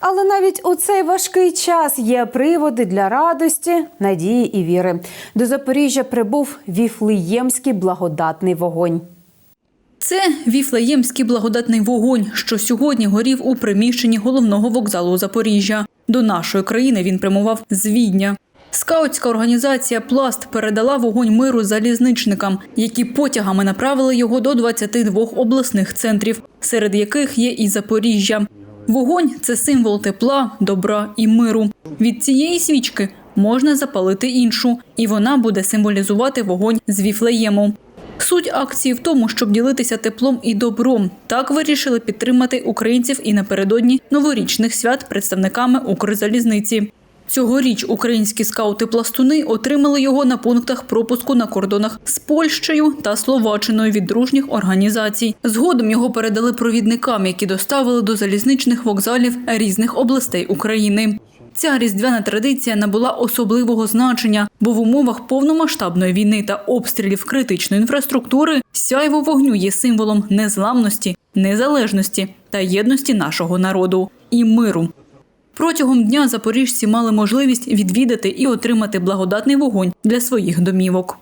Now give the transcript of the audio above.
Але навіть у цей важкий час є приводи для радості, надії і віри. До Запоріжжя прибув віфлеємський благодатний вогонь. Це Віфлеємський благодатний вогонь, що сьогодні горів у приміщенні головного вокзалу Запоріжжя. До нашої країни він прямував з Відня. Скаутська організація Пласт передала вогонь миру залізничникам, які потягами направили його до 22 обласних центрів, серед яких є і Запоріжжя. Вогонь це символ тепла, добра і миру. Від цієї свічки можна запалити іншу, і вона буде символізувати вогонь з Віфлеєму. Суть акції в тому, щоб ділитися теплом і добром. Так вирішили підтримати українців і напередодні новорічних свят представниками Укрзалізниці. Цьогоріч українські скаути-пластуни отримали його на пунктах пропуску на кордонах з Польщею та Словаччиною від дружніх організацій. Згодом його передали провідникам, які доставили до залізничних вокзалів різних областей України. Ця різдвяна традиція набула особливого значення, бо в умовах повномасштабної війни та обстрілів критичної інфраструктури сяйво вогню є символом незламності, незалежності та єдності нашого народу і миру. Протягом дня запоріжці мали можливість відвідати і отримати благодатний вогонь для своїх домівок.